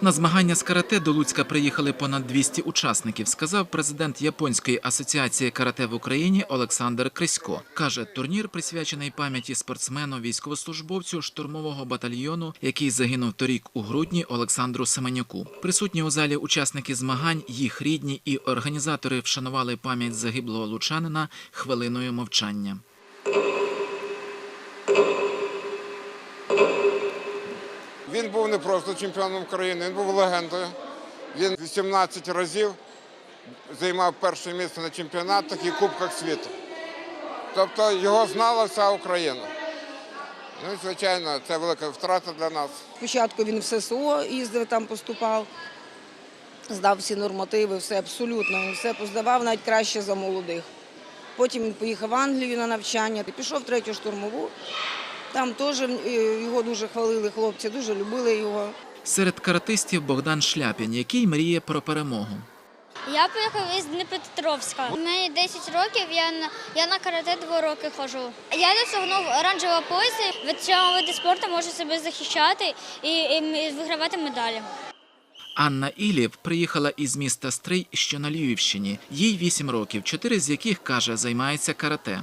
На змагання з карате до Луцька приїхали понад 200 учасників, сказав президент Японської асоціації карате в Україні Олександр Крисько. Каже, турнір присвячений пам'яті спортсмену військовослужбовцю штурмового батальйону, який загинув торік у грудні Олександру Семенюку. Присутні у залі учасники змагань, їх рідні і організатори вшанували пам'ять загиблого лучанина хвилиною мовчання. Він був не просто чемпіоном України, він був легендою. Він 18 разів займав перше місце на чемпіонатах і Кубках світу. Тобто його знала вся Україна. Ну і звичайно, це велика втрата для нас. Спочатку він в ССО їздив, там поступав, здав всі нормативи, все абсолютно. Все поздавав навіть краще за молодих. Потім він поїхав в Англію на навчання, пішов в третю штурмову. Там теж його дуже хвалили хлопці, дуже любили його. Серед каратистів Богдан Шляпін, який мріє про перемогу. Я поїхав із Дніпропетровська. Мені 10 років, я на, я на карате 2 роки ходжу. Я досягнув оранжевого поясу, від цього виду спорту можу себе захищати і, і вигравати медалі. Анна Ілів приїхала із міста Стрий, що на Львівщині. Їй 8 років, чотири з яких каже, займається карате.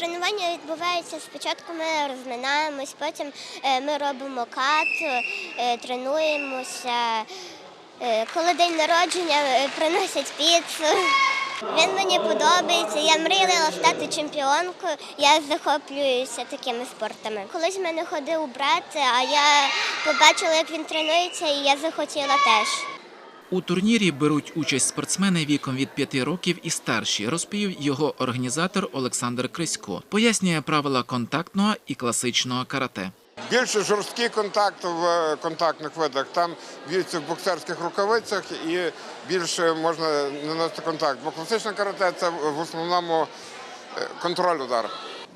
Тренування відбувається спочатку. Ми розминаємось, потім е, ми робимо кат, е, тренуємося. Е, Коли день народження, приносять піцу. Він мені подобається. Я мріяла стати чемпіонкою. Я захоплююся такими спортами. Колись в мене ходив брат, а я побачила, як він тренується, і я захотіла теж. У турнірі беруть участь спортсмени віком від 5 років і старші, розповів його організатор Олександр Крисько. Пояснює правила контактного і класичного карате. Більше жорсткий контакт в е, контактних видах. Там б'ються в боксерських рукавицях і більше можна наносити контакт. Бо класичне карате це в основному е, контроль удару.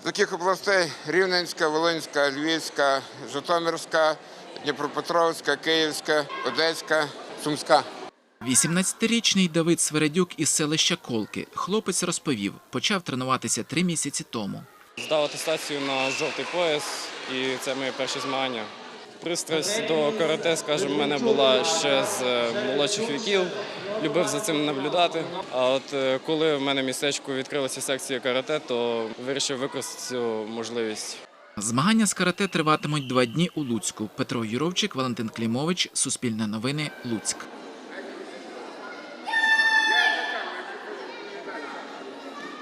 З таких областей Рівненська, Волинська, Львівська, Житомирська, Дніпропетровська, Київська, Одеська, Сумська. 18-річний Давид Свередюк із селища Колки. Хлопець розповів, почав тренуватися три місяці тому. Здав атестацію на жовтий пояс, і це мої перші змагання. Пристрасть до карате, скажімо, в мене була ще з е, молодших віків. Любив за цим наблюдати. А от е, коли в мене містечку відкрилася секція карате, то вирішив використати цю можливість. Змагання з карате триватимуть два дні у Луцьку. Петро Юровчик, Валентин Клімович, Суспільне новини, Луцьк.